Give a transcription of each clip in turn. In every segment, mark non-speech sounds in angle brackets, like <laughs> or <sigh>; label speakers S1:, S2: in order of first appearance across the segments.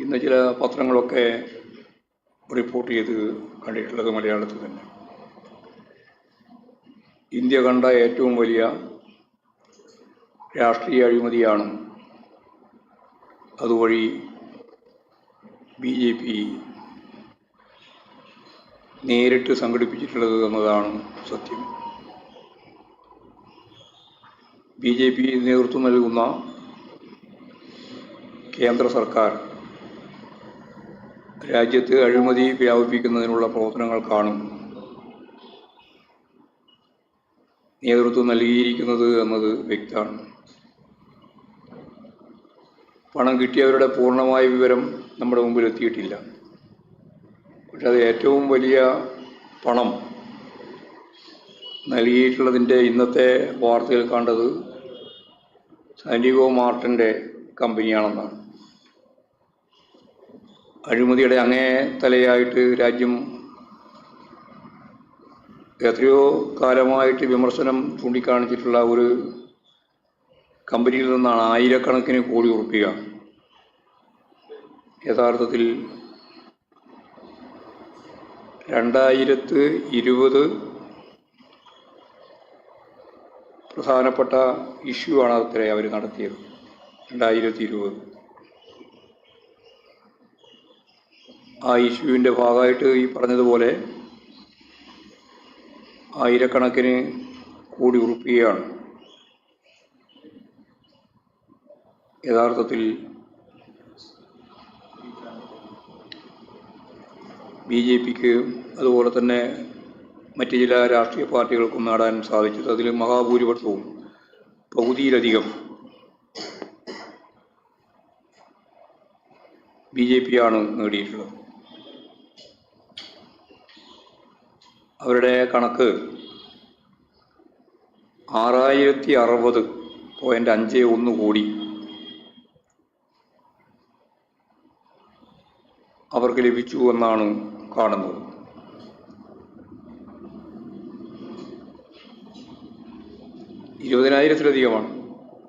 S1: ഇന്ന് ചില പത്രങ്ങളൊക്കെ റിപ്പോർട്ട് ചെയ്ത് കണ്ടിട്ടുള്ളത് മലയാളത്തിൽ തന്നെ. ഇന്ത്യ കണ്ട ഏറ്റവും വലിയ രാഷ്ട്രീയ അഴിമതിയാണ് അതുവഴി ബി ജെ പി നേരിട്ട് സംഘടിപ്പിച്ചിട്ടുള്ളത് എന്നതാണ് സത്യം. ബി ജെ പി നേതൃത്വം നൽകുന്ന കേന്ദ്ര സർക്കാർ രാജ്യത്ത് അഴിമതി വ്യാപിപ്പിക്കുന്നതിനുള്ള പ്രവർത്തനങ്ങൾ കാണും. നേതൃത്വം നൽകിയിരിക്കുന്നത് എന്നത് വ്യക്തമാണ്. പണം കിട്ടിയവരുടെ പൂർണമായ വിവരം നമ്മുടെ മുമ്പിൽ എത്തിയിട്ടില്ല. പക്ഷെ അത് ഏറ്റവും വലിയ പണം നൽകിയിട്ടുള്ളതിന്റെ ഇന്നത്തെ വാർത്തയിൽ കണ്ടത് സാൻഡിഗോ മാർട്ടിന്റെ കമ്പനിയാണെന്നാണ്. അഴിമതിയുടെ അങ്ങേ തലയായിട്ട് രാജ്യം എത്രയോ കാലമായിട്ട് വിമർശനം ചൂണ്ടിക്കാണിച്ചിട്ടുള്ള ഒരു കമ്പനിയിൽ നിന്നാണ് ആയിരക്കണക്കിന് കോടി ഉറപ്പിക. യഥാർത്ഥത്തിൽ രണ്ടായിരത്ത് ഇരുപത് പ്രധാനപ്പെട്ട ഇഷ്യൂ ആണ് അത്രേ അവർ നടത്തിയത്. രണ്ടായിരത്തി ഇരുപത് ആ ഇഷ്യൂവിന്റെ ഭാഗമായിട്ട് ഈ പറഞ്ഞതുപോലെ ആയിരക്കണക്കിന് കോടി ഉറുപ്പികയാണ്. യഥാർത്ഥത്തിൽ ബി ജെ പിക്ക് അതുപോലെ തന്നെ മറ്റ് ചില രാഷ്ട്രീയ പാർട്ടികൾക്കും നേടാൻ സാധിച്ചത്. അതിൽ മഹാഭൂരിപക്ഷവും പകുതിയിലധികം ബി ജെ പി ആണ് നേടിയിട്ടുള്ളത്. അവരുടെ കണക്ക് ആറായിരത്തി അറുപത് പോയിന്റ് അഞ്ച് ഒന്ന് കോടി. അവർക്ക് ലഭിച്ചു എന്നാണ് കാണുന്നത്. ഇരുപതിനായിരത്തിലധികമാണ്.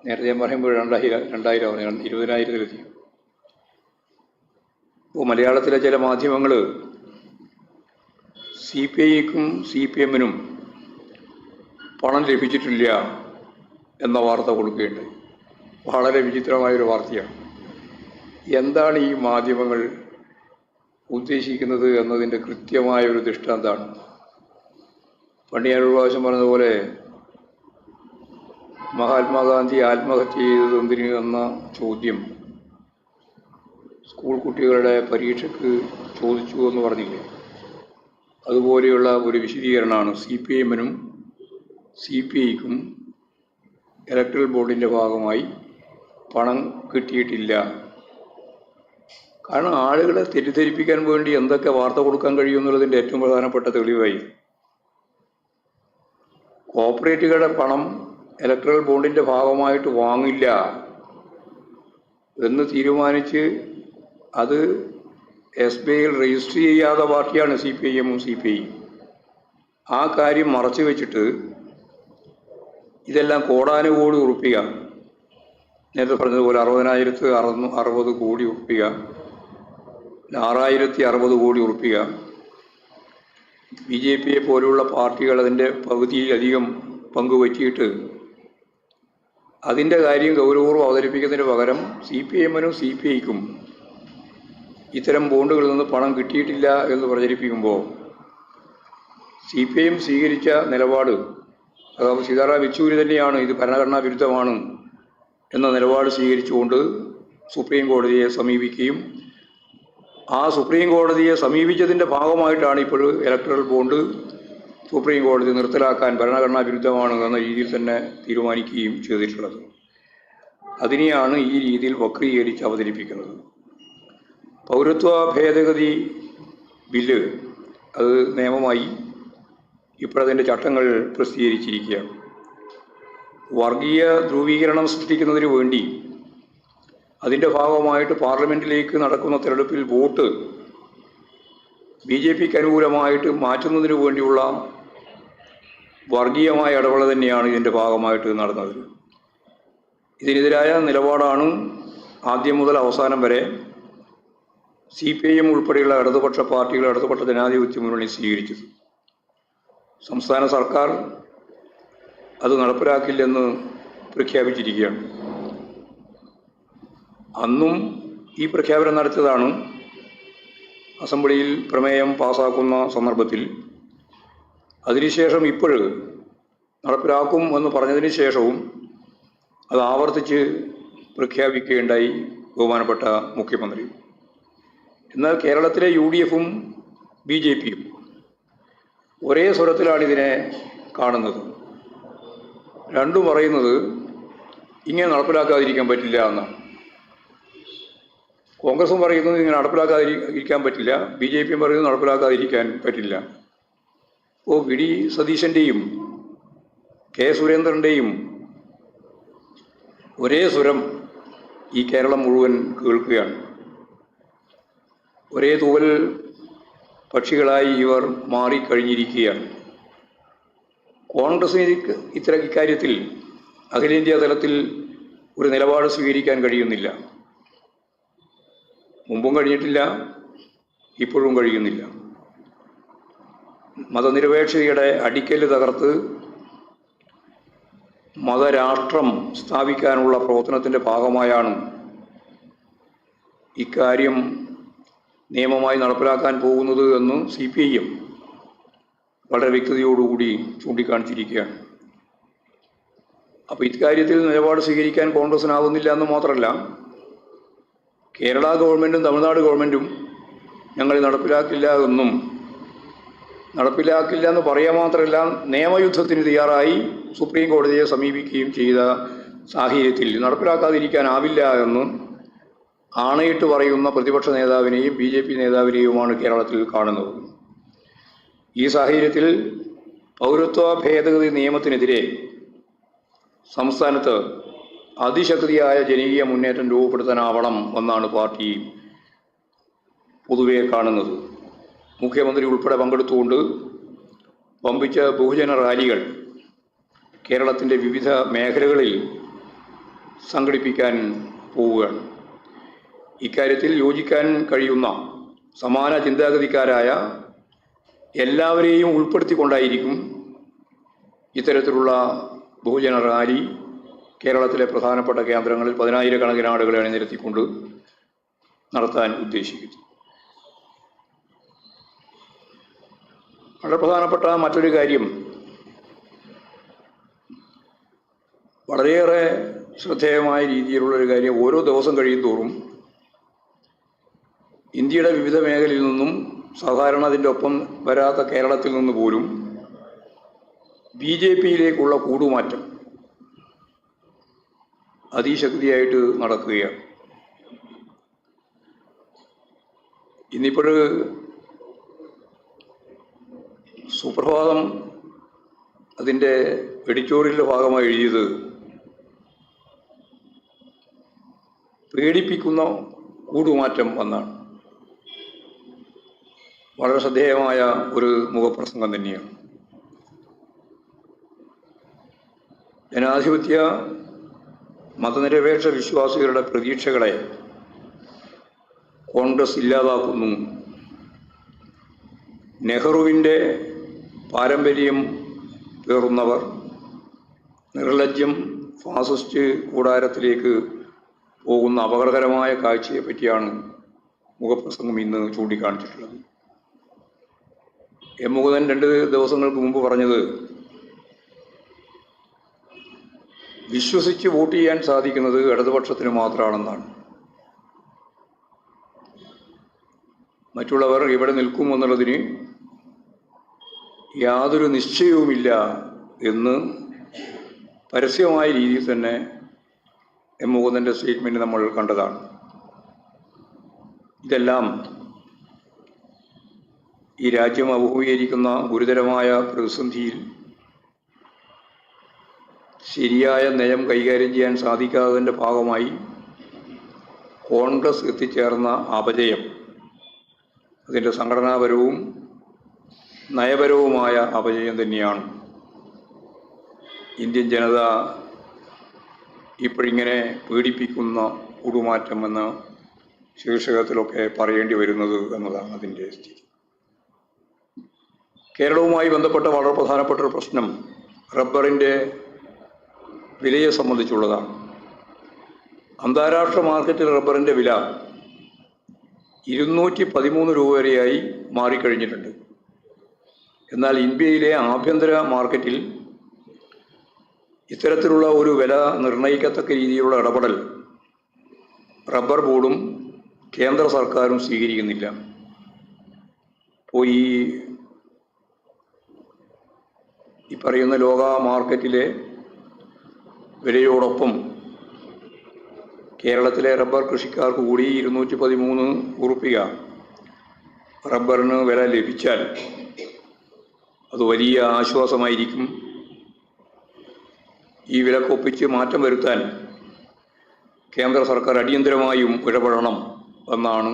S1: നേരത്തെ ഞാൻ പറയുമ്പോൾ രണ്ടായിരം രണ്ടായിരം ഇരുപതിനായിരത്തിലധികം. ഇപ്പോൾ മലയാളത്തിലെ ചില മാധ്യമങ്ങൾ സി പി ഐക്കും സി പി എമ്മിനും പണം ലഭിച്ചിട്ടില്ല എന്ന വാർത്ത കൊടുക്കുകയുണ്ട്. വളരെ വിചിത്രമായൊരു വാർത്തയാണ്. എന്താണ് ഈ മാധ്യമങ്ങൾ ഉദ്ദേശിക്കുന്നത് എന്നതിന്റെ കൃത്യമായ ഒരു ദൃഷ്ടാന്താണ് പണ്ട് പ്രാവശ്യം പറഞ്ഞതുപോലെ മഹാത്മാഗാന്ധി ആത്മഹത്യ ചെയ്തത് എന്തിനു എന്ന ചോദ്യം സ്കൂൾ കുട്ടികളുടെ പരീക്ഷയ്ക്ക് ചോദിച്ചു എന്ന് പറഞ്ഞില്ലേ? അതുപോലെയുള്ള ഒരു വിശദീകരണമാണ് സി പി എമ്മിനും സി പി ഐക്കും ഇലക്ട്രൽ ബോർഡിന്റെ ഭാഗമായി പണം കിട്ടിയിട്ടില്ല. കാരണം ആളുകളെ തെറ്റിദ്ധരിപ്പിക്കാൻ വേണ്ടി എന്തൊക്കെ വാർത്ത കൊടുക്കാൻ കഴിയും എന്നുള്ളതിന്റെ ഏറ്റവും പ്രധാനപ്പെട്ട തെളിവായി. കോപ്പറേറ്റുകളുടെ പണം ഇലക്ട്രൽ ബോണ്ടിന്റെ ഭാഗമായിട്ട് വാങ്ങില്ല എന്ന് തീരുമാനിച്ച് അത് എസ് ബി ഐയിൽ രജിസ്റ്റർ ചെയ്യാത്ത പാർട്ടിയാണ് സി പി ഐ എമ്മും സി പി ഐയും ആ കാര്യം മറച്ചു വെച്ചിട്ട് ഇതെല്ലാം കോടാനുകോടി ഉറപ്പിക. നേരത്തെ പറഞ്ഞതുപോലെ അറുപതിനായിരത്തി അറുന്നൂ അറുപത് കോടി ഉറപ്പിക. ആറായിരത്തി അറുപത് കോടി ഉറപ്പിക. ബി ജെ പിയെ പോലുള്ള പാർട്ടികൾ അതിന്റെ പകുതിയിലധികം പങ്കുപറ്റിയിട്ട് അതിന്റെ കാര്യം ഗൗരവപൂർവം അവതരിപ്പിക്കുന്നതിന് പകരം സി പി എമ്മിനും സി പി ഐക്കും ഇത്തരം ബോണ്ടുകളിൽ നിന്ന് പണം കിട്ടിയിട്ടില്ല എന്ന് പ്രചരിപ്പിക്കുമ്പോൾ സി പി ഐ എം സ്വീകരിച്ച നിലപാട് അതായത് സീതാറാം യെച്ചൂരി തന്നെയാണ് ഇത് ഭരണഘടനാ വിരുദ്ധമാണ് എന്ന നിലപാട് സ്വീകരിച്ചുകൊണ്ട് സുപ്രീം കോടതിയെ സമീപിക്കുകയും ആ സുപ്രീം കോടതിയെ സമീപിച്ചതിന്റെ ഭാഗമായിട്ടാണ് ഇപ്പോൾ ഇലക്ട്രൽ ബോണ്ട് സുപ്രീം കോടതി നിർത്തലാക്കാൻ ഭരണഘടനാ വിരുദ്ധമാണ് എന്ന രീതിയിൽ തന്നെ തീരുമാനിക്കുകയും ചെയ്തിട്ടുള്ളത്. അതിനെയാണ് ഈ രീതിയിൽ വക്രീകരിച്ച് അവതരിപ്പിക്കുന്നത്. പൗരത്വ ഭേദഗതി ബില്ല് അത് നിയമമായി ഇപ്പോഴതിന്റെ ചട്ടങ്ങൾ പ്രസിദ്ധീകരിച്ചിരിക്കുകയാണ്. വർഗീയ ധ്രുവീകരണം സൃഷ്ടിക്കുന്നതിന് വേണ്ടി അതിന്റെ ഭാഗമായിട്ട് പാർലമെന്റിലേക്ക് നടക്കുന്ന തെരഞ്ഞെടുപ്പിൽ വോട്ട് ബി ജെ പിക്ക് അനുകൂലമായിട്ട് മാറ്റുന്നതിന് വേണ്ടിയുള്ള വർഗീയമായ ഇടപെടൽ തന്നെയാണ് ഇതിന്റെ ഭാഗമായിട്ട് നടന്നത്. ഇതിനെതിരായ നിലപാടാണ് ആദ്യം മുതൽ അവസാനം വരെ സി പി ഐ എം ഉൾപ്പെടെയുള്ള ഇടതുപക്ഷ പാർട്ടികൾ ഇടതുപക്ഷ ജനാധിപത്യ മുന്നണി സ്വീകരിച്ചത്. സംസ്ഥാന സർക്കാർ അത് നടപ്പിലാക്കില്ലെന്ന് പ്രഖ്യാപിച്ചിരിക്കുകയാണ്. അന്നും ഈ പ്രഖ്യാപനം നടത്തിയതാണ് അസംബ്ലിയിൽ പ്രമേയം പാസാക്കുന്ന സന്ദർഭത്തിൽ. അതിനുശേഷം ഇപ്പോൾ നടപ്പിലാക്കും എന്ന് പറഞ്ഞതിന് ശേഷവും അത് ആവർത്തിച്ച് പ്രഖ്യാപിക്കുകയുണ്ടായി ബഹുമാനപ്പെട്ട മുഖ്യമന്ത്രി. എന്നാൽ കേരളത്തിലെ യു ഡി എഫും ബി ജെ പിയും ഒരേ സ്വരത്തിലാണ് ഇതിനെ കാണുന്നത്. രണ്ടും പറയുന്നത് ഇങ്ങനെ നടപ്പിലാക്കാതിരിക്കാൻ പറ്റില്ല എന്നാണ് കോൺഗ്രസും പറയുന്നത് ഇങ്ങനെ നടപ്പിലാക്കാതിരിക്കാൻ പറ്റില്ല. ബി ജെ പിയും പറയുന്നത് നടപ്പിലാക്കാതിരിക്കാൻ പറ്റില്ല. ഇപ്പോൾ വി ഡി സതീശന്റെയും കെ സുരേന്ദ്രന്റെയും ഒരേ സ്വരം ഈ കേരളം മുഴുവൻ കേൾക്കുകയാണ്. ഒരേ തൂവൽ പക്ഷികളായി ഇവർ മാറിക്കഴിഞ്ഞിരിക്കുകയാണ്. കോൺഗ്രസിന് ഇത് ഇത്തരം ഇക്കാര്യത്തിൽ അഖിലേന്ത്യാ തലത്തിൽ ഒരു നിലപാട് സ്വീകരിക്കാൻ കഴിയുന്നില്ല. മുമ്പും കഴിഞ്ഞിട്ടില്ല ഇപ്പോഴും കഴിയുന്നില്ല. മതനിരപേക്ഷതയുടെ അടിക്കൽ തകർത്ത് മതരാഷ്ട്രം സ്ഥാപിക്കാനുള്ള പ്രവർത്തനത്തിന്റെ ഭാഗമായാണ് ഇക്കാര്യം നിയമമായി നടപ്പിലാക്കാൻ പോകുന്നത് എന്ന് സി പി ഐ എം വളരെ വ്യക്തതയോടുകൂടി ചൂണ്ടിക്കാണിച്ചിരിക്കുകയാണ്. അപ്പോൾ ഇക്കാര്യത്തിൽ നിലപാട് സ്വീകരിക്കാൻ കോൺഗ്രസിനാവുന്നില്ല എന്ന് മാത്രമല്ല കേരള ഗവൺമെന്റും തമിഴ്നാട് ഗവൺമെന്റും ഞങ്ങൾ നടപ്പിലാക്കില്ല എന്നും നടപ്പിലാക്കില്ല എന്ന് പറയാൻ മാത്രമല്ല നിയമയുദ്ധത്തിന് തയ്യാറായി സുപ്രീം കോടതിയെ സമീപിക്കുകയും ചെയ്ത സാഹചര്യത്തിൽ നടപ്പിലാക്കാതിരിക്കാനാവില്ല എന്ന് ആണയിട്ട് പറയുന്ന പ്രതിപക്ഷ നേതാവിനെയും ബി ജെ പി നേതാവിനെയുമാണ് കേരളത്തിൽ കാണുന്നത്. ഈ സാഹചര്യത്തിൽ പൗരത്വ ഭേദഗതി നിയമത്തിനെതിരെ സംസ്ഥാനത്ത് അതിശക്തിയായ ജനകീയ മുന്നേറ്റം രൂപപ്പെടുത്താനാവണം എന്നാണ് പാർട്ടി പൊതുവെ കാണുന്നത്. മുഖ്യമന്ത്രി ഉൾപ്പെടെ പങ്കെടുത്തുകൊണ്ട് പമ്പിച്ച ബഹുജന റാലികൾ കേരളത്തിന്റെ വിവിധ മേഖലകളിൽ സംഘടിപ്പിക്കാൻ പോവുകയാണ്. ഇക്കാര്യത്തിൽ യോജിക്കാൻ കഴിയുന്ന സമാന ചിന്താഗതിക്കാരായ എല്ലാവരെയും ഉൾപ്പെടുത്തിക്കൊണ്ടായിരിക്കും ഇത്തരത്തിലുള്ള ബഹുജന റാലി കേരളത്തിലെ പ്രധാനപ്പെട്ട കേന്ദ്രങ്ങളിൽ പതിനായിരക്കണക്കിന് ആളുകളെ അണിനിരത്തിക്കൊണ്ട് നടത്താൻ ഉദ്ദേശിക്കുന്നു. വളരെ പ്രധാനപ്പെട്ട മറ്റൊരു കാര്യം വളരെയേറെ ശ്രദ്ധേയമായ രീതിയിലുള്ള ഒരു കാര്യം ഓരോ ദിവസം കഴിയും തോറും ഇന്ത്യയുടെ വിവിധ മേഖലയിൽ നിന്നും സാധാരണ അതിന്റെ ഒപ്പം വരാത്ത കേരളത്തിൽ നിന്ന് പോലും ബി ജെ പിയിലേക്കുള്ള കൂടുമാറ്റം അതിശക്തിയായിട്ട് നടക്കുകയാണ്. ഇന്നിപ്പോൾ സുപ്രഭാതം അതിന്റെ എഡിറ്റോറിയലിന്റെ ഭാഗമായി എഴുതിയത് പേടിപ്പിക്കുന്ന കൂടുമാറ്റം എന്നാണ് വളരെ ശ്രദ്ധേയമായ ഒരു മുഖപ്രസംഗം തന്നെയാണ്. ജനാധിപത്യ മതനിരപേക്ഷ വിശ്വാസികളുടെ പ്രതീക്ഷകളെ കോൺഗ്രസ് ഇല്ലാതാക്കുന്നു. നെഹ്റുവിന്റെ പാരമ്പര്യം പേറുന്നവർ നിർലജ്ജം ഫാസിസ്റ്റ് കൂടാരത്തിലേക്ക് പോകുന്ന അപകടകരമായ കാഴ്ചയെ പറ്റിയാണ് മുഖപ്രസംഗം ഇന്ന് ചൂണ്ടിക്കാണിച്ചിട്ടുള്ളത്. എം മുകുന്ദൻ രണ്ട് ദിവസങ്ങൾക്ക് മുമ്പ് പറഞ്ഞത് വിശ്വസിച്ച് വോട്ട് ചെയ്യാൻ സാധിക്കുന്നത് ഇടതുപക്ഷത്തിന് മാത്രമാണെന്നാണ്. മറ്റുള്ളവർ ഇവിടെ നിൽക്കും എന്നുള്ളതിന് യാതൊരു നിശ്ചയവുമില്ല എന്ന് പരസ്യമായ രീതിയിൽ തന്നെ എം മുകുന്ദന്റെ സ്റ്റേറ്റ്മെന്റ് നമ്മൾ കണ്ടതാണ്. ഇതെല്ലാം ഈ രാജ്യം അഭിമുഖീകരിക്കുന്ന ഗുരുതരമായ പ്രതിസന്ധിയിൽ ശരിയായ നയം കൈകാര്യം ചെയ്യാൻ സാധിക്കാത്തതിന്റെ ഭാഗമായി കോൺഗ്രസ് എത്തിച്ചേർന്ന അപജയം അതിന്റെ സംഘടനാപരവും നയപരവുമായ അപജയം തന്നെയാണ്. ഇന്ത്യൻ ജനത ഇപ്പോഴിങ്ങനെ പീഡിപ്പിക്കുന്ന കൂടുമാറ്റമെന്ന് ശീർഷകത്തിലൊക്കെ പറയേണ്ടി വരുന്നത് എന്നതാണ് അതിന്റെ സ്ഥിതി. കേരളവുമായി ബന്ധപ്പെട്ട വളരെ പ്രധാനപ്പെട്ട ഒരു പ്രശ്നം റബ്ബറിന്റെ വിലയെ സംബന്ധിച്ചുള്ളതാണ്. അന്താരാഷ്ട്ര മാർക്കറ്റിൽ റബ്ബറിന്റെ വില ഇരുന്നൂറ്റി പതിമൂന്ന് രൂപ വരെയായി മാറിക്കഴിഞ്ഞിട്ടുണ്ട്. എന്നാൽ ഇന്ത്യയിലെ ആഭ്യന്തര മാർക്കറ്റിൽ ഇത്തരത്തിലുള്ള ഒരു വില നിർണയിക്കത്തക്ക രീതിയിലുള്ള ഇടപെടൽ റബ്ബർ ബോർഡും കേന്ദ്ര സർക്കാരും സ്വീകരിക്കുന്നില്ല. അപ്പോൾ ഈ ഈ പറയുന്ന ലോക മാർക്കറ്റിലെ വിലയോടൊപ്പം കേരളത്തിലെ റബ്ബർ കൃഷിക്കാർക്ക് കൂടി ഇരുന്നൂറ്റി പതിമൂന്ന് ഉറുപ്പിക റബ്ബറിന് വില ലഭിച്ചാൽ അത് വലിയ ആശ്വാസമായിരിക്കും. ഈ വിലക്കൊപ്പിച്ച് മാറ്റം വരുത്താൻ കേന്ദ്ര സർക്കാർ അടിയന്തരമായും ഇടപെടണം എന്നാണ്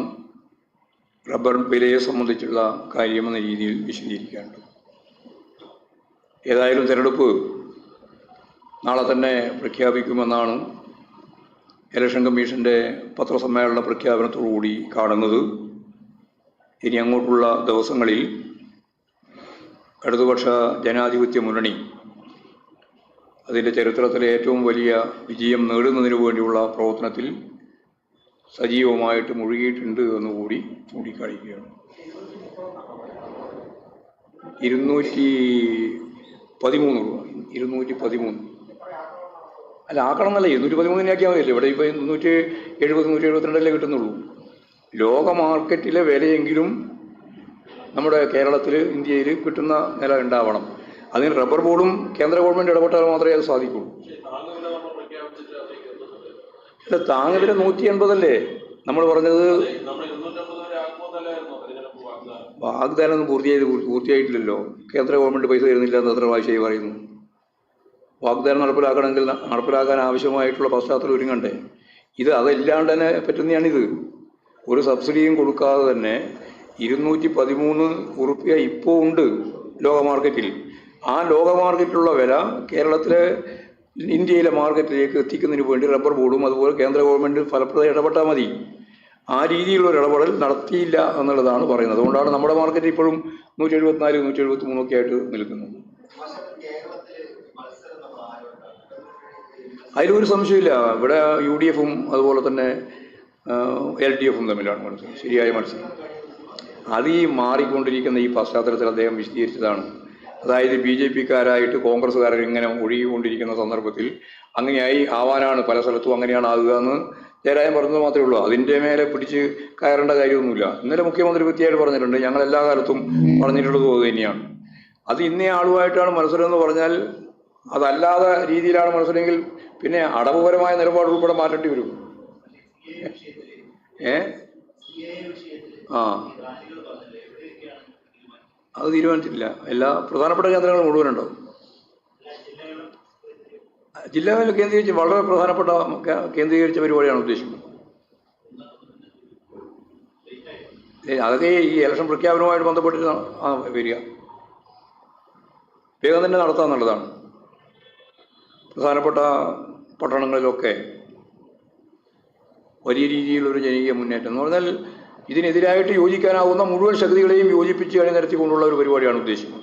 S1: റബ്ബർ വിലയെ സംബന്ധിച്ചുള്ള കാര്യമെന്ന രീതിയിൽ വിശദീകരിക്കേണ്ടത്. ഏതായാലും തിരഞ്ഞെടുപ്പ് നാളെ തന്നെ പ്രഖ്യാപിക്കുമെന്നാണ് ഇലക്ഷൻ കമ്മീഷന്റെ പത്രസമ്മേളന പ്രഖ്യാപനത്തോടുകൂടി കാണുന്നത്. ഇനി അങ്ങോട്ടുള്ള ദിവസങ്ങളിൽ ഇടതുപക്ഷ ജനാധിപത്യ മുന്നണി അതിന്റെ ചരിത്രത്തിലെ ഏറ്റവും വലിയ വിജയം നേടുന്നതിനു വേണ്ടിയുള്ള പ്രവർത്തനത്തിൽ സജീവമായിട്ട് മുഴുകിയിട്ടുണ്ട് എന്നുകൂടി ചൂണ്ടിക്കാണിക്കുകയാണ്. ഇരുന്നൂറ്റി പതിമൂന്ന് രൂപ. ഇരുന്നൂറ്റി പതിമൂന്ന്. അല്ല ആക്കണം എന്നല്ല ഇരുന്നൂറ്റി പതിമൂന്നിനാക്കിയാൽ മതിയല്ലോ? ഇവിടെ ഇപ്പോൾ ഇരുന്നൂറ്റി എഴുപത് നൂറ്റി എഴുപത്തിരണ്ടല്ലേ കിട്ടുന്നുള്ളൂ. ലോക മാർക്കറ്റിലെ വിലയെങ്കിലും നമ്മുടെ കേരളത്തിൽ ഇന്ത്യയിൽ കിട്ടുന്ന നില ഉണ്ടാവണം. അതിന് റബ്ബർ ബോർഡും കേന്ദ്ര ഗവൺമെന്റ് ഇടപെട്ടാൽ മാത്രമേ അത് സാധിക്കുള്ളൂ താങ്ങുവില നൂറ്റി എൺപതല്ലേ? നമ്മൾ പറഞ്ഞത് വാഗ്ദാനം ഒന്നും പൂർത്തിയായത് പൂർത്തിയായിട്ടില്ലല്ലോ. കേന്ദ്ര ഗവൺമെന്റ് പൈസ തരുന്നില്ല എന്ന് എത്ര പ്രാവശ്യമായി പറയുന്നു. വാഗ്ദാനം നടപ്പിലാക്കണമെങ്കിൽ നടപ്പിലാക്കാൻ ആവശ്യമായിട്ടുള്ള പശ്ചാത്തലം ഒരുങ്ങണ്ടേ? ഇത് അതല്ലാണ്ട് തന്നെ പറ്റുന്നതാണിത് ഒരു സബ്സിഡിയും കൊടുക്കാതെ തന്നെ ഇരുന്നൂറ്റി പതിമൂന്ന് ഉറുപ്പ്യ ഇപ്പോൾ ഉണ്ട് ലോക മാർക്കറ്റിൽ ആ ലോക മാർക്കറ്റിലുള്ള വില കേരളത്തിലെ ഇന്ത്യയിലെ മാർക്കറ്റിലേക്ക് എത്തിക്കുന്നതിന് വേണ്ടി റബ്ബർ ബോർഡും അതുപോലെ കേന്ദ്ര ഗവൺമെന്റ് ഫലപ്രദമായി ഇടപെട്ടാൽ മതി. ആ രീതിയിലുള്ള ഇടപെടൽ നടത്തിയില്ല എന്നുള്ളതാണ് പറയുന്നത്. അതുകൊണ്ടാണ് നമ്മുടെ മാർക്കറ്റ് ഇപ്പോഴും നൂറ്റി എഴുപത്തിനാല് നൂറ്റി എഴുപത്തി മൂന്നൊക്കെ ആയിട്ട് നിൽക്കുന്നത്. അതിലൊരു സംശയമില്ല ഇവിടെ യു ഡി എഫും അതുപോലെ തന്നെ എൽ ഡി എഫും തമ്മിലാണ് മത്സരം. ശരിയായ മത്സരം. അത് ഈ മാറിക്കൊണ്ടിരിക്കുന്ന ഈ പശ്ചാത്തലത്തിൽ അദ്ദേഹം വിശദീകരിച്ചതാണ്. അതായത് ബി ജെ പിക്കാരായിട്ട് കോൺഗ്രസ്സുകാരൻ ഇങ്ങനെ ഒഴുകിക്കൊണ്ടിരിക്കുന്ന സന്ദർഭത്തിൽ അങ്ങനെയായി ആവാനാണ് പല സ്ഥലത്തും അങ്ങനെയാണ് ആകുക എന്ന് ജയരാജൻ പറഞ്ഞത് മാത്രമേ ഉള്ളൂ. അതിന്റെ മേലെ പിടിച്ച് കയറേണ്ട കാര്യമൊന്നുമില്ല. ഇന്നലെ മുഖ്യമന്ത്രി കൃത്യമായിട്ട് പറഞ്ഞിട്ടുണ്ട്. ഞങ്ങൾ എല്ലാ കാലത്തും പറഞ്ഞിട്ടുള്ളത് അത് തന്നെയാണ്. അത് ഇന്നേ ആളുമായിട്ടാണ് മത്സരം എന്ന് പറഞ്ഞാൽ അതല്ലാതെ രീതിയിലാണ് മത്സരമെങ്കിൽ പിന്നെ അടവുപരമായ നിലപാട് ഉൾപ്പെടെ മാറ്റേണ്ടി വരും. ഏ? ആ. അത് തീരുമാനിച്ചിട്ടില്ല. എല്ലാ പ്രധാനപ്പെട്ട കേന്ദ്രങ്ങളും മുഴുവനുണ്ടാവും. ജില്ലകളിൽ കേന്ദ്രീകരിച്ച് വളരെ പ്രധാനപ്പെട്ട കേന്ദ്രീകരിച്ച പരിപാടിയാണ് ഉദ്ദേശിക്കുന്നത്. അതൊക്കെ ഈ ഇലക്ഷൻ പ്രഖ്യാപനവുമായിട്ട് ബന്ധപ്പെട്ടിട്ടാണ് ആ വരിക. വേഗം തന്നെ നടത്താമെന്നുള്ളതാണ് പ്രധാനപ്പെട്ട പട്ടണങ്ങളിലൊക്കെ വലിയ രീതിയിലൊരു ജനകീയ മുന്നേറ്റം എന്ന് പറഞ്ഞാൽ ഇതിനെതിരായിട്ട് യോജിക്കാനാവുന്ന മുഴുവൻ ശക്തികളെയും യോജിപ്പിച്ച് അണിനിരത്തിക്കൊണ്ടുള്ള ഒരു പരിപാടിയാണ് ഉദ്ദേശിക്കുന്നത്.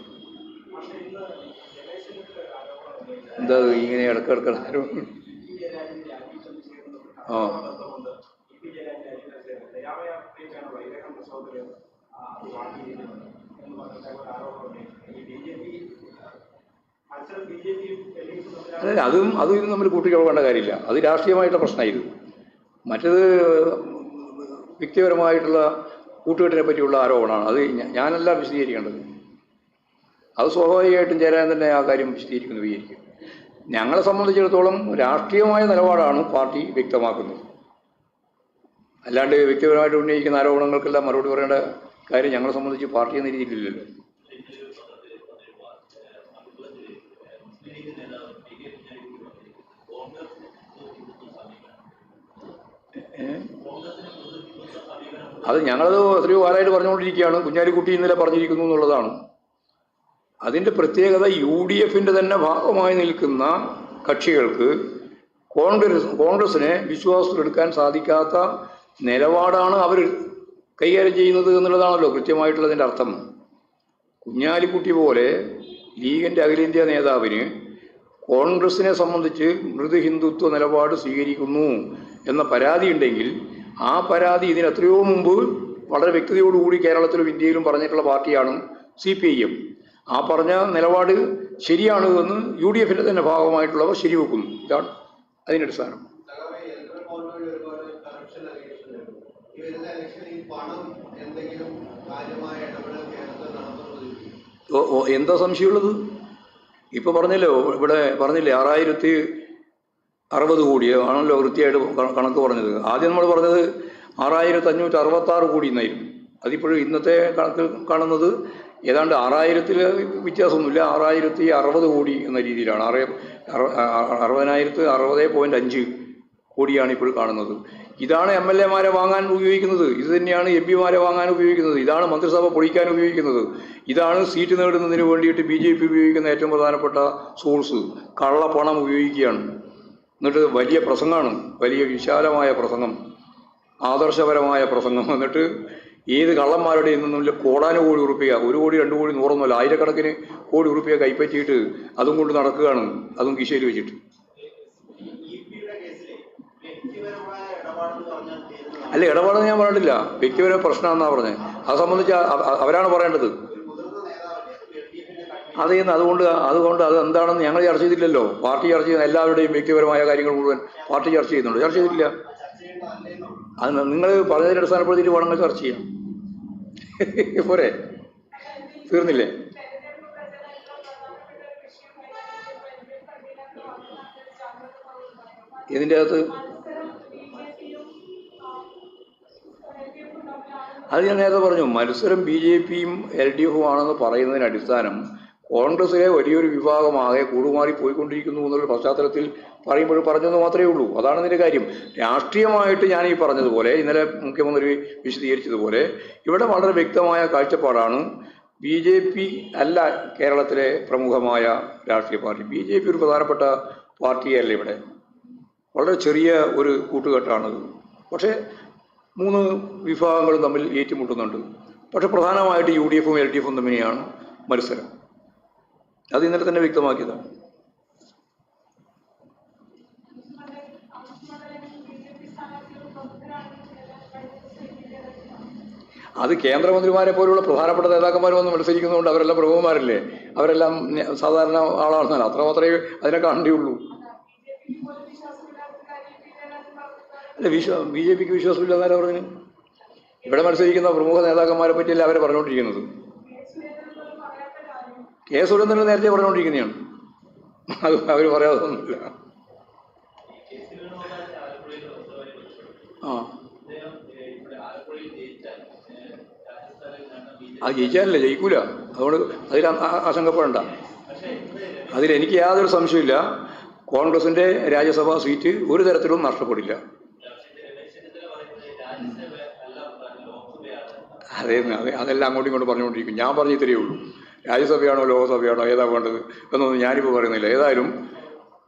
S1: എന്താ ഇങ്ങനെ ഇങ്ങനെ ഇടക്കിടക്ക് ആ. അല്ല അതും അതും ഇതും നമ്മൾ കൂട്ടിക്കൊള്ളേണ്ട കാര്യമില്ല. അത് രാഷ്ട്രീയമായിട്ടുള്ള പ്രശ്നമായിരുന്നു. മറ്റത് വ്യക്തിപരമായിട്ടുള്ള കൂട്ടുകെട്ടിനെ പറ്റിയുള്ള ആരോപണമാണ്. അത് ഞാനല്ല വിശദീകരിക്കേണ്ടത്. അത് സ്വാഭാവികമായിട്ടും ചേരാൻ തന്നെ ആ കാര്യം വിശദീകരിക്കുന്നു വിചാരിക്കും. ഞങ്ങളെ സംബന്ധിച്ചിടത്തോളം രാഷ്ട്രീയമായ നിലപാടാണ് പാർട്ടി വ്യക്തമാക്കുന്നത്. അല്ലാണ്ട് വ്യക്തിപരമായിട്ട് ഉന്നയിക്കുന്ന ആരോപണങ്ങൾക്കെല്ലാം മറുപടി പറയേണ്ട കാര്യം ഞങ്ങളെ സംബന്ധിച്ച് പാർട്ടി എന്ന രീതിയിലില്ലല്ലോ അത് ഞങ്ങളത് ശ്രീ കാലമായിട്ട് പറഞ്ഞുകൊണ്ടിരിക്കുകയാണ്. കുഞ്ഞാലിക്കുട്ടി ഇന്നലെ പറഞ്ഞിരിക്കുന്നു എന്നുള്ളതാണ്. അതിന്റെ പ്രത്യേകത യു ഡി എഫിന്റെ തന്നെ ഭാഗമായി നിൽക്കുന്ന കക്ഷികൾക്ക് കോൺഗ്രസ് കോൺഗ്രസിനെ വിശ്വാസത്തിലെടുക്കാൻ സാധിക്കാത്ത നിലപാടാണ് അവർ കൈകാര്യം ചെയ്യുന്നത് എന്നുള്ളതാണല്ലോ കൃത്യമായിട്ടുള്ളതിന്റെ അർത്ഥം. കുഞ്ഞാലിക്കുട്ടി പോലെ ലീഗിന്റെ അഖിലേന്ത്യാ നേതാവിന് കോൺഗ്രസിനെ സംബന്ധിച്ച് മൃദു ഹിന്ദുത്വ നിലപാട് സ്വീകരിക്കുന്നു എന്ന പരാതി ഉണ്ടെങ്കിൽ ആ പരാതി ഇതിന് എത്രയോ മുമ്പ് വളരെ വ്യക്തതയോടുകൂടി കേരളത്തിലും ഇന്ത്യയിലും പറഞ്ഞിട്ടുള്ള പാർട്ടിയാണ് സി പി ഐ എം. ആ പറഞ്ഞ നിലപാട് ശരിയാണ് എന്ന് യു ഡി എഫിന്റെ തന്നെ ഭാഗമായിട്ടുള്ളവർ ശരിവെക്കുന്നു. ഇതാണ് അതിന്റെ അടിസ്ഥാനം. എന്താ സംശയമുള്ളത്? ഇപ്പൊ പറഞ്ഞല്ലോ ഇവിടെ പറഞ്ഞില്ലേ ആറായിരത്തി അറുപത് കോടി ആണല്ലോ വൃത്തിയായിട്ട് കണക്ക് പറഞ്ഞത്. ആദ്യം നമ്മൾ പറഞ്ഞത് ആറായിരത്തി അഞ്ഞൂറ്റി അറുപത്തി ആറ് കോടി എന്നായിരുന്നു. അതിപ്പോഴും ഇന്നത്തെ കണക്കിൽ കാണുന്നത് ഏതാണ്ട് ആറായിരത്തിൽ വ്യത്യാസമൊന്നുമില്ല. ആറായിരത്തി അറുപത് കോടി എന്ന രീതിയിലാണ്. ആറ് അറുപതിനായിരത്തി അറുപത് പോയിന്റ് അഞ്ച് കോടിയാണ് ഇപ്പോൾ കാണുന്നത്. ഇതാണ് എം എൽ എമാരെ വാങ്ങാൻ ഉപയോഗിക്കുന്നത്. ഇത് തന്നെയാണ് എം പിമാരെ വാങ്ങാൻ ഉപയോഗിക്കുന്നത്. ഇതാണ് മന്ത്രിസഭ പൊളിക്കാൻ ഉപയോഗിക്കുന്നത്. ഇതാണ് സീറ്റ് നേടുന്നതിന് വേണ്ടിയിട്ട് ബി ജെ പി ഉപയോഗിക്കുന്ന ഏറ്റവും പ്രധാനപ്പെട്ട സോഴ്സ്. കള്ളപ്പണം ഉപയോഗിക്കുകയാണ്. എന്നിട്ട് വലിയ പ്രസംഗമാണ്. വലിയ വിശാലമായ പ്രസംഗം. ആദർശപരമായ പ്രസംഗം. എന്നിട്ട് ഏത് കള്ളന്മാരുടെ നിന്നുമില്ല കോടാനുകോടി ഉറുപ്പിക. ഒരു കോടി രണ്ട് കോടി നൂറൊന്നുമല്ല ആയിരക്കണക്കിന് കോടി ഉറുപ്പിക കൈപ്പറ്റിയിട്ട് അതും കൊണ്ട് നടക്കുകയാണ്. അതും കിശയിൽ വെച്ചിട്ട്. അല്ല ഇടപാടെന്ന് ഞാൻ പറഞ്ഞിട്ടില്ല. വ്യക്തിപര പ്രശ്നമാണെന്നാണ് പറഞ്ഞത് അത് സംബന്ധിച്ച് അവരാണ് പറയേണ്ടത്.
S2: അത്
S1: അതേന്ന് അതുകൊണ്ട് അതുകൊണ്ട് അത് എന്താണെന്ന് ഞങ്ങൾ ചർച്ച ചെയ്തില്ലല്ലോ. പാർട്ടി ചർച്ച ചെയ്യുന്ന എല്ലാവരുടെയും വ്യക്തിപരമായ കാര്യങ്ങൾ മുഴുവൻ പാർട്ടി ചർച്ച ചെയ്യുന്നുണ്ട്. ചർച്ച ചെയ്തിട്ടില്ല. അത് നിങ്ങൾ പറഞ്ഞതിനെ അടിസ്ഥാനപ്പെടുത്തിയിട്ട് വേണമെങ്കിൽ ചർച്ച ചെയ്യാം. <laughs> പോരെ. തീർന്നില്ലേ? ഇതിന്റെ അകത്ത്? അത് ഞാൻ നേരത്തെ പറഞ്ഞു മത്സരം ബി ജെ പിയും എൽ ഡി എഫും ആണെന്ന് പറയുന്നതിന് അടിസ്ഥാനം കോൺഗ്രസിലെ വലിയൊരു വിഭാഗമാകെ കൂടുമാറി പോയിക്കൊണ്ടിരിക്കുന്നു എന്നുള്ള പശ്ചാത്തലത്തിൽ പറയുമ്പോൾ പറഞ്ഞെന്ന് മാത്രമേ ഉള്ളൂ. അതാണ് ഇതിന്റെ കാര്യം. രാഷ്ട്രീയമായിട്ട് ഞാൻ ഈ പറഞ്ഞതുപോലെ ഇന്നലെ മുഖ്യമന്ത്രി വിശദീകരിച്ചതുപോലെ ഇവിടെ വളരെ വ്യക്തമായ കാഴ്ചപ്പാടാണ്. ബി ജെ പി അല്ല കേരളത്തിലെ പ്രമുഖമായ രാഷ്ട്രീയ പാർട്ടി. ബി ജെ പി ഒരു പ്രധാനപ്പെട്ട പാർട്ടിയല്ല ഇവിടെ. വളരെ ചെറിയ ഒരു കൂട്ടുകെട്ടാണത്. പക്ഷേ മൂന്ന് വിഭാഗങ്ങളും തമ്മിൽ ഏറ്റുമുട്ടുന്നുണ്ട്. പക്ഷെ പ്രധാനമായിട്ട് യു ഡി എഫും എൽ ഡി എഫും തമ്മിലാണ് മത്സരം. അത് ഇന്നലെ തന്നെ വ്യക്തമാക്കിയതാണ്. അത് കേന്ദ്രമന്ത്രിമാരെ പോലുള്ള പ്രധാനപ്പെട്ട നേതാക്കന്മാർ വന്ന് മത്സരിക്കുന്നതുകൊണ്ട് അവരെല്ലാം പ്രഭുമാരല്ലേ അവരെല്ലാം സാധാരണ ആളാണെന്നല്ല. അത്ര മാത്രമേ അതിനെ കാണേണ്ടിയുള്ളൂ അല്ല വിശ്വാ ബി ജെ പിക്ക് വിശ്വാസമില്ലെന്നാരാ പറഞ്ഞു ഇവിടെ മത്സരിക്കുന്ന പ്രമുഖ നേതാക്കന്മാരെ പറ്റിയല്ല അവരെ പറഞ്ഞുകൊണ്ടിരിക്കുന്നത്. കെ സുരേന്ദ്രൻ നേരത്തെ പറഞ്ഞുകൊണ്ടിരിക്കുന്നതാണ്. അത് അവർ പറയാതൊന്നുമില്ല. ആ. അത് ജയിക്കാനല്ലേ ജയിക്കൂല? അതുകൊണ്ട് അതിൽ ആശങ്കപ്പെടണ്ട അതിൽ എനിക്ക് യാതൊരു സംശയമില്ല കോൺഗ്രസിന്റെ രാജ്യസഭാ സീറ്റ് ഒരു തരത്തിലും നഷ്ടപ്പെടില്ല. അതെ അതെ അതെല്ലാം അങ്ങോട്ടും ഇങ്ങോട്ടും പറഞ്ഞുകൊണ്ടിരിക്കും. ഞാൻ പറഞ്ഞു ഇത്രയേ ഉള്ളൂ. രാജ്യസഭയാണോ ലോകസഭയാണോ ഏതാ വേണ്ടത് എന്നൊന്നും ഞാനിപ്പോൾ പറയുന്നില്ല. ഏതായാലും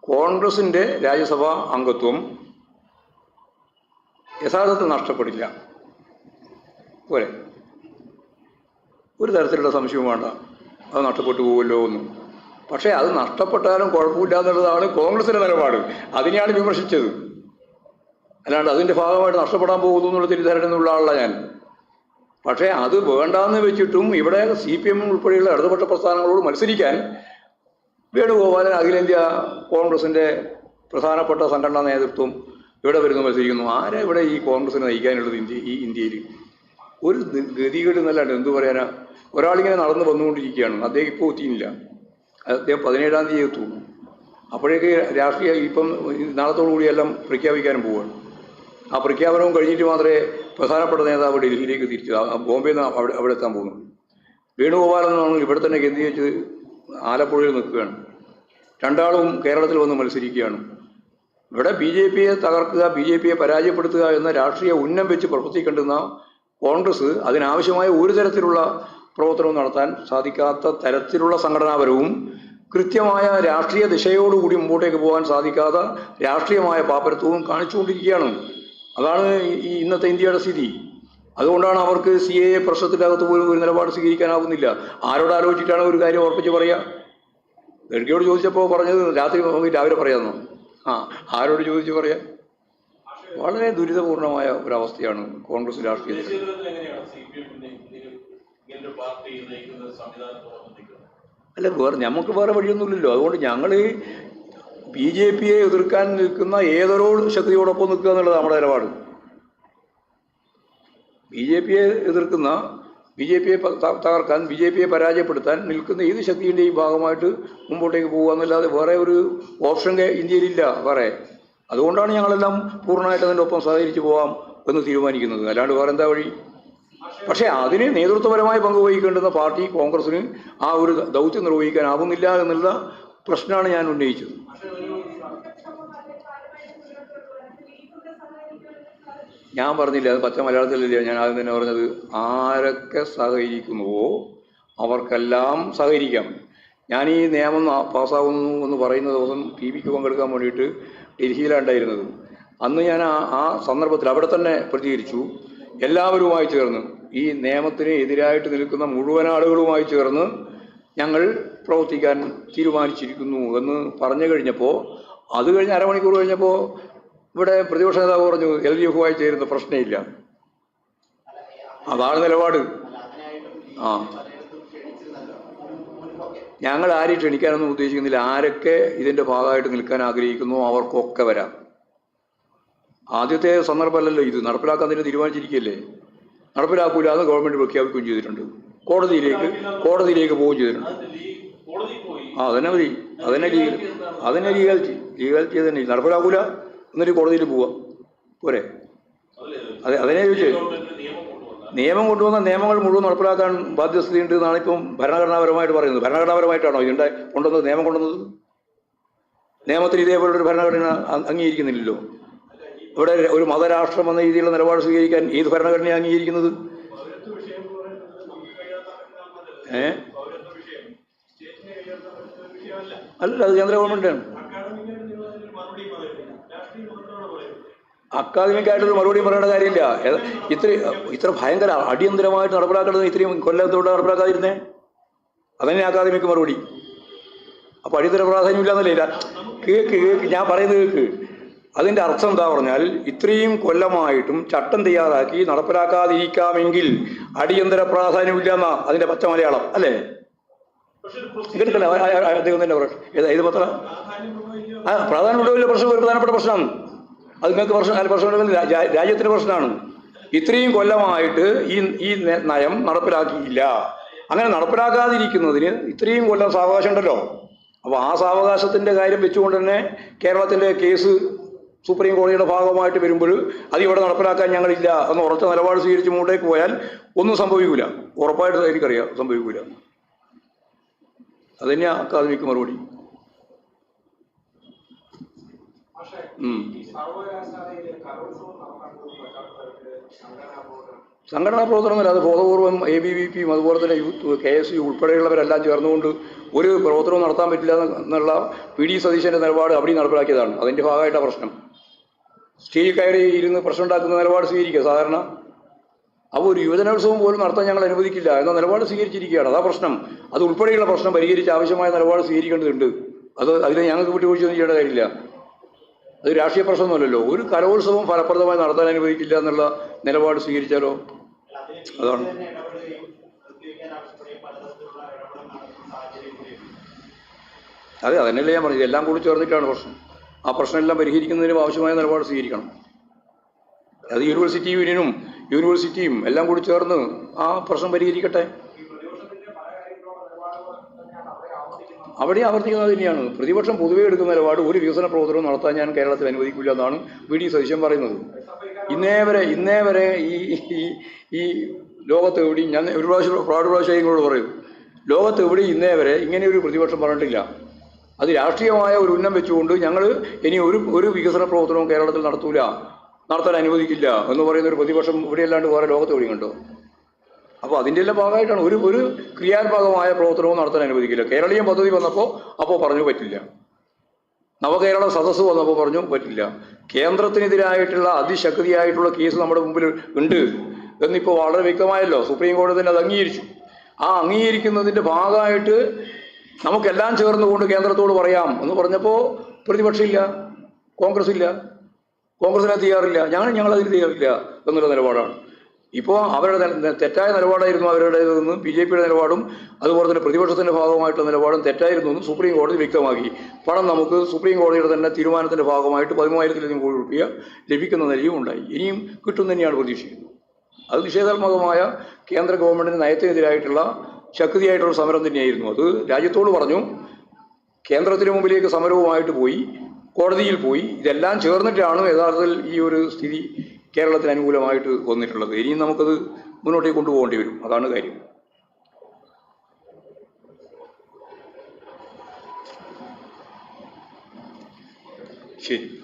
S1: കോൺഗ്രസിന്റെ രാജ്യസഭാ അംഗത്വം യഥാർത്ഥത്തിൽ നഷ്ടപ്പെടില്ല. പോരെ. ഒരു തരത്തിലുള്ള സംശയവും വേണ്ട. അത് നഷ്ടപ്പെട്ടു പോകുമല്ലോ എന്നും. പക്ഷേ അത് നഷ്ടപ്പെട്ടാലും കുഴപ്പമില്ല എന്നുള്ളതാണ് കോൺഗ്രസിന്റെ നിലപാട്. അതിനെയാണ് വിമർശിച്ചത്. അല്ലാണ്ട് അതിന്റെ ഭാഗമായിട്ട് നഷ്ടപ്പെടാൻ പോകുന്നു എന്നുള്ള തിരിച്ചറിയുന്നുള്ള ആളല്ല ഞാൻ. പക്ഷേ അത് വേണ്ടാന്ന് വെച്ചിട്ടും ഇവിടെ സി പി എം ഉൾപ്പെടെയുള്ള ഇടതുപക്ഷ പ്രസ്ഥാനങ്ങളോട് മത്സരിക്കാൻ വേണുഗോപാലൻ അഖിലേന്ത്യാ കോൺഗ്രസിന്റെ പ്രധാനപ്പെട്ട സംഘടനാ നേതൃത്വം ഇവിടെ വരുന്നു മത്സരിക്കുന്നു. ആരാ ഇവിടെ ഈ കോൺഗ്രസിനെ നയിക്കാനുള്ളത് ഇന്ത്യ ഈ ഇന്ത്യയിൽ? ഒരു ഗതികേട് എന്നല്ലാണ്ട് എന്തു പറയാനാ? ഒരാളിങ്ങനെ നടന്നു വന്നുകൊണ്ടിരിക്കുകയാണ്. അദ്ദേഹം ഇപ്പോൾ എത്തിയില്ല അദ്ദേഹം പതിനേഴാം തീയതി എത്തുള്ളൂ അപ്പോഴേക്ക് രാഷ്ട്രീയ ഇപ്പം നാളത്തോടു എല്ലാം പ്രഖ്യാപിക്കാനും പോവുകയാണ്. ആ പ്രഖ്യാപനവും കഴിഞ്ഞിട്ട് മാത്രമേ പ്രധാനപ്പെട്ട നേതാവ് ഡൽഹിയിലേക്ക് തിരിച്ചു ബോംബെയിൽ നിന്ന് അവിടെ അവിടെ എത്താൻ പോകുന്നു. വേണുഗോപാലൻ എന്നാണ് ഇവിടെ തന്നെ കേന്ദ്രീകരിച്ച് ആലപ്പുഴയിൽ നിൽക്കുകയാണ്. രണ്ടാളും കേരളത്തിൽ വന്ന് മത്സരിക്കുകയാണ്. ഇവിടെ ബി ജെ പിയെ തകർക്കുക ബി ജെ പിയെ പരാജയപ്പെടുത്തുക എന്ന രാഷ്ട്രീയ ഉന്നം വെച്ച് പ്രവർത്തിക്കേണ്ടുന്ന കോൺഗ്രസ് അതിനാവശ്യമായ ഒരു തരത്തിലുള്ള പ്രവർത്തനവും നടത്താൻ സാധിക്കാത്ത തരത്തിലുള്ള സംഘടനാപരവും കൃത്യമായ രാഷ്ട്രീയ ദിശയോടുകൂടി മുമ്പോട്ടേക്ക് പോകാൻ സാധിക്കാത്ത രാഷ്ട്രീയമായ പാപ്പരത്വവും കാണിച്ചുകൊണ്ടിരിക്കുകയാണ്. അതാണ് ഈ ഇന്നത്തെ ഇന്ത്യയുടെ സ്ഥിതി. അതുകൊണ്ടാണ് അവർക്ക് സി എ പ്രശ്നത്തിന്റെ അകത്ത് പോലും ഒരു നിലപാട് സ്വീകരിക്കാനാവുന്നില്ല. ആരോട് ആലോചിച്ചിട്ടാണ് ഒരു കാര്യം ഉറപ്പിച്ച് പറയുക ഗഡ്കരിയോട് ചോദിച്ചപ്പോൾ പറഞ്ഞത് രാത്രി രാവിലെ പറയാമെന്നോ? ആ ആരോട് ചോദിച്ച് പറയാം? വളരെ ദുരിതപൂർണമായ ഒരവസ്ഥയാണ് കോൺഗ്രസ് രാഷ്ട്രീയത്തിൽ. അല്ല വേറെ നമുക്ക് വേറെ വഴിയൊന്നുമില്ലല്ലോ. അതുകൊണ്ട് ഞങ്ങൾ ബി ജെ പിയെ എതിർക്കാൻ നിൽക്കുന്ന ഏതൊരു ശക്തിയോടൊപ്പം നിൽക്കുക എന്നുള്ളത് നമ്മുടെ നിലപാട്. ബി ജെ പിയെ എതിർക്കുന്ന ബി ജെ പിയെ തകർക്കാൻ ബി ജെ പിയെ പരാജയപ്പെടുത്താൻ നിൽക്കുന്ന ഏത് ശക്തിയുടെയും ഭാഗമായിട്ട് മുമ്പോട്ടേക്ക് പോകുക എന്നല്ലാതെ വേറെ ഒരു ഓപ്ഷൻ ഇന്ത്യയിലില്ല വേറെ. അതുകൊണ്ടാണ് ഞങ്ങളെല്ലാം പൂർണമായിട്ട് അതിന്റെ ഒപ്പം സഹകരിച്ചു പോകാം എന്ന് തീരുമാനിക്കുന്നത്. അല്ലാണ്ട് വേറെ എന്താ വഴി? പക്ഷേ അതിന് നേതൃത്വപരമായി പങ്കുവഹിക്കേണ്ടുന്ന പാർട്ടി കോൺഗ്രസിന് ആ ഒരു ദൗത്യം നിർവഹിക്കാനാവുന്നില്ല എന്നുള്ള പ്രശ്നമാണ് ഞാൻ ഉന്നയിച്ചത്. ഞാൻ പറഞ്ഞില്ല അത് പച്ച മലയാളത്തിലില്ല ഞാൻ ആദ്യം തന്നെ പറഞ്ഞത് ആരൊക്കെ സഹകരിക്കുന്നുവോ അവർക്കെല്ലാം സഹകരിക്കാം. ഞാൻ ഈ നിയമം പാസ്സാകുന്നു എന്ന് പറയുന്ന ദിവസം ടി വിക്ക് പങ്കെടുക്കാൻ വേണ്ടിയിട്ട് ഡൽഹിയിലാണ് ഉണ്ടായിരുന്നത്. അന്ന് ഞാൻ ആ സന്ദർഭത്തിൽ അവിടെ തന്നെ പ്രതികരിച്ചു. എല്ലാവരുമായി ചേർന്ന് ഈ നിയമത്തിന് എതിരായിട്ട് നിൽക്കുന്ന മുഴുവൻ ആളുകളുമായി ചേർന്ന് ഞങ്ങൾ പ്രവർത്തിക്കാൻ തീരുമാനിച്ചിരിക്കുന്നു എന്ന് പറഞ്ഞു കഴിഞ്ഞപ്പോൾ അത് കഴിഞ്ഞ് അരമണിക്കൂർ കഴിഞ്ഞപ്പോൾ ഇവിടെ പ്രതിപക്ഷ നേതാവ് പറഞ്ഞു എൽ ഡി എഫുമായി ചേരുന്ന പ്രശ്നമില്ല. അതാണ് നിലപാട്. ആ. ഞങ്ങൾ ആരെയും ക്ഷണിക്കാനൊന്നും ഉദ്ദേശിക്കുന്നില്ല. ആരൊക്കെ ഇതിന്റെ ഭാഗമായിട്ട് നിൽക്കാൻ ആഗ്രഹിക്കുന്നു അവർക്കൊക്കെ വരാം. ആദ്യത്തെ സന്ദർഭമല്ലല്ലോ ഇത്. നടപ്പിലാക്കാൻ തന്നെ തീരുമാനിച്ചിരിക്കുകയല്ലേ? നടപ്പിലാക്കൂല ഗവൺമെന്റ് പ്രഖ്യാപിക്കുകയും ചെയ്തിട്ടുണ്ട്. കോടതിയിലേക്ക് കോടതിയിലേക്ക് പോവുകയും ചെയ്തിട്ടുണ്ട്. ആ അതന്നെ മതി. അതന്നെ ലീഗൽ അതന്നെ ലീഗാലിറ്റി ലീഗാലിറ്റി തന്നെ നടപ്പിലാക്കൂല എന്നിട്ട് കോടതിയിൽ പോവാം. പോരെ? അതെ അതിനെ ചോദിച്ചേ.
S3: നിയമം
S1: കൊണ്ടുവന്ന നിയമങ്ങൾ മുഴുവൻ നടപ്പിലാക്കാൻ ബാധ്യസ്ഥതയുണ്ട് എന്നാണ് ഇപ്പം ഭരണഘടനാപരമായിട്ട് പറയുന്നത്. ഭരണഘടനാപരമായിട്ടാണോ ഇതിന്റെ കൊണ്ടുവന്നത്? നിയമം കൊണ്ടുവന്നത്? നിയമത്തിൽ ഇതേപോലൊരു ഭരണഘടന അംഗീകരിക്കുന്നില്ലല്ലോ. ഇവിടെ ഒരു മതരാഷ്ട്രം എന്ന രീതിയിലുള്ള നിലപാട് സ്വീകരിക്കാൻ ഏത് ഭരണഘടനയാണ് അംഗീകരിക്കുന്നത്? ഏ? അല്ല അത് കേന്ദ്ര ഗവൺമെന്റാണ്. അക്കാദമിക്കായിട്ടൊരു മറുപടി പറയേണ്ട കാര്യമില്ല. ഇത്ര ഇത്ര ഭയങ്കര അടിയന്തരമായിട്ട് നടപ്പിലാക്കേണ്ടത് ഇത്രയും കൊല്ലത്തോടെ നടപ്പിലാക്കാതിരുന്നേ? അതന്നെ അക്കാദമിക്ക് മറുപടി. അപ്പൊ അടിയന്തര പ്രാധാന്യമില്ലാന്നല്ലേ? എന്നല്ലേ കേക്ക് കേക്ക് ഞാൻ പറയുന്നത് കേക്ക്. അതിന്റെ അർത്ഥം എന്താ പറഞ്ഞാൽ ഇത്രയും കൊല്ലമായിട്ടും ചട്ടം തയ്യാറാക്കി നടപ്പിലാക്കാതിരിക്കാമെങ്കിൽ അടിയന്തര പ്രാധാന്യമില്ലെന്ന അതിന്റെ പച്ച മലയാളം അല്ലേ? കേട്ടില്ല അദ്ദേഹം തന്നെ ഏതാ പത്ര? ആ പ്രാധാന്യമുള്ള പ്രശ്നം ഒരു പ്രധാനപ്പെട്ട പ്രശ്നമാണ് അത് നിങ്ങൾക്ക് പ്രശ്നം പ്രശ്നമുണ്ടെങ്കിൽ രാജ്യത്തിന്റെ രാജ്യത്തിന് പ്രശ്നമാണ്. ഇത്രയും കൊല്ലമായിട്ട് ഈ ഈ നയം നടപ്പിലാക്കിയില്ല. അങ്ങനെ നടപ്പിലാക്കാതിരിക്കുന്നതിന് ഇത്രയും കൊല്ലം സാവകാശം ഉണ്ടല്ലോ. അപ്പോൾ ആ സാവകാശത്തിന്റെ കാര്യം വെച്ചുകൊണ്ട് തന്നെ കേരളത്തിന്റെ കേസ് സുപ്രീം കോടതിയുടെ ഭാഗമായിട്ട് വരുമ്പോൾ അത് ഇവിടെ നടപ്പിലാക്കാൻ ഞങ്ങളില്ല എന്ന് ഉറച്ച നിലപാട് സ്വീകരിച്ച് മുകളിലേക്ക് പോയാൽ ഒന്നും സംഭവിക്കൂല. ഉറപ്പായിട്ട് എനിക്കറിയാം സംഭവിക്കൂല. അതന്നെയാ അക്കാദമിക്ക് മറുപടി.
S4: സംഘടനാ പ്രവർത്തനം
S1: അത് ബോധപൂർവം എ ബി വി പിയും അതുപോലെ തന്നെ കെ എസ് യു ഉൾപ്പെടെയുള്ളവരെല്ലാം ചേർന്നുകൊണ്ട് ഒരു പ്രവർത്തനവും നടത്താൻ പറ്റില്ല എന്നുള്ള പി ഡി സതീശന്റെ നിലപാട് അവിടെ നടപ്പിലാക്കിയതാണ്. അതിന്റെ ഭാഗമായിട്ടാണ് പ്രശ്നം. സ്റ്റേജിൽ കയറി ഇരുന്ന് പ്രശ്നം ഉണ്ടാക്കുന്ന നിലപാട് സ്വീകരിക്കുക സാധാരണ. അപ്പോൾ ഒരു യുവജനോത്സവം പോലും നടത്താൻ ഞങ്ങൾ അനുവദിക്കില്ല. എന്ന നിലപാട് സ്വീകരിച്ചിരിക്കുകയാണ്. അതാ പ്രശ്നം. അത് ഉൾപ്പെടെയുള്ള പ്രശ്നം പരിഹരിച്ച് ആവശ്യമായ നിലപാട് സ്വീകരിക്കേണ്ടതുണ്ട്. അത് അതിനെ ഞങ്ങൾക്ക് വിട്ടുവീഴ്ചയൊന്നും ചെയ്യേണ്ട കാര്യമില്ല. അത് രാഷ്ട്രീയ പ്രശ്നമൊന്നുമല്ലല്ലോ. ഒരു കലോത്സവം ഫലപ്രദമായി നടത്താൻ അനുവദിക്കില്ല എന്നുള്ള നിലപാട് സ്വീകരിച്ചാലോ? അതാണ്. അതെ അതന്നെയല്ലേ ഞാൻ പറഞ്ഞത്. എല്ലാം കൂടി ചേർന്നിട്ടാണ് പ്രശ്നം. ആ പ്രശ്നമെല്ലാം പരിഹരിക്കുന്നതിനും ആവശ്യമായ നിലപാട് സ്വീകരിക്കണം. അത് യൂണിവേഴ്സിറ്റി യൂണിയനും യൂണിവേഴ്സിറ്റിയും എല്ലാം കൂടി ചേർന്ന് ആ പ്രശ്നം പരിഹരിക്കട്ടെ.
S4: അവിടെ ആവർത്തിക്കുന്നത്
S1: തന്നെയാണ്. പ്രതിപക്ഷം പൊതുവേ എടുക്കുന്ന നിലപാട് ഒരു വികസന പ്രവർത്തനവും നടത്താൻ ഞാൻ കേരളത്തിൽ അനുവദിക്കില്ല എന്നാണ് വി ഡി സതീശൻ പറയുന്നത്. ഇന്നേ വരെ ഇന്നേ വരെ ഈ ഈ ലോകത്ത് എവിടെയും ഞാൻ ഒരു പ്രാവശ്യം പ്രാട് പ്രാവശ്യം ഇങ്ങോട്ട് പറയും. ലോകത്ത് എവിടെയും ഇന്നേ വരെ ഇങ്ങനെ ഒരു പ്രതിപക്ഷം പറഞ്ഞിട്ടില്ല. അത് രാഷ്ട്രീയമായ ഒരു ഉന്നം വെച്ചുകൊണ്ട് ഞങ്ങൾ ഇനി ഒരു ഒരു വികസന പ്രവർത്തനവും കേരളത്തിൽ നടത്തൂല നടത്താൻ അനുവദിക്കില്ല എന്ന് പറയുന്ന ഒരു പ്രതിപക്ഷം ഇവിടെയല്ലാണ്ട് വേറെ ലോകത്ത് കണ്ടോ? അപ്പോൾ അതിന്റെ എല്ലാം ഭാഗമായിട്ടാണ് ഒരു ഒരു ക്രിയാത്മകമായ പ്രവർത്തനവും നടത്താൻ അനുവദിക്കില്ല. കേരളീയം പദ്ധതി വന്നപ്പോൾ അപ്പോൾ പറഞ്ഞു പറ്റില്ല. നവകേരള സദസ്സ് വന്നപ്പോൾ പറഞ്ഞു പറ്റില്ല. കേന്ദ്രത്തിനെതിരായിട്ടുള്ള അതിശക്തിയായിട്ടുള്ള കേസ് നമ്മുടെ മുമ്പിൽ ഉണ്ട് എന്നിപ്പോൾ വളരെ വ്യക്തമായല്ലോ. സുപ്രീം കോടതി തന്നെ അത് അംഗീകരിച്ചു. ആ അംഗീകരിക്കുന്നതിന്റെ ഭാഗമായിട്ട് നമുക്കെല്ലാം ചേർന്നുകൊണ്ട് കേന്ദ്രത്തോട് പറയാം എന്ന് പറഞ്ഞപ്പോൾ പ്രതിപക്ഷമില്ല കോൺഗ്രസ് ഇല്ല കോൺഗ്രസിന് തയ്യാറില്ല ഞങ്ങൾ ഞങ്ങൾ അതിന് തയ്യാറില്ല എന്നുള്ള നിലപാടാണ്. ഇപ്പോൾ അവരുടെ തെറ്റായ നിലപാടായിരുന്നു അവരുടെ നിന്നും ബി ജെ പിയുടെ നിലപാടും അതുപോലെ തന്നെ പ്രതിപക്ഷത്തിന്റെ ഭാഗമായിട്ടുള്ള നിലപാടും തെറ്റായിരുന്നു എന്ന് സുപ്രീം കോടതി വ്യക്തമാക്കി. പണം നമുക്ക് സുപ്രീം കോടതിയുടെ തന്നെ തീരുമാനത്തിന്റെ ഭാഗമായിട്ട് പതിമൂവായിരത്തിലധികം കോടി രൂപ ലഭിക്കുന്ന നിലയും ഉണ്ടായി. ഇനിയും കിട്ടും തന്നെയാണ് പ്രതീക്ഷിക്കുന്നത്. അത് നിഷേധാത്മകമായ കേന്ദ്ര ഗവൺമെന്റിന്റെ നയത്തിനെതിരായിട്ടുള്ള ശക്തിയായിട്ടുള്ള സമരം തന്നെയായിരുന്നു. അത് രാജ്യത്തോട് പറഞ്ഞു കേന്ദ്രത്തിന് മുമ്പിലേക്ക് സമരവുമായിട്ട് പോയി കോടതിയിൽ പോയി ഇതെല്ലാം ചേർന്നിട്ടാണ് യഥാർത്ഥത്തിൽ ഈ ഒരു സ്ഥിതി കേരളത്തിന് അനുകൂലമായിട്ട് വന്നിട്ടുള്ളത്. ഇനിയും നമുക്കത് മുന്നോട്ടേക്ക് കൊണ്ടുപോകേണ്ടി വരും. അതാണ് കാര്യം. ശരി.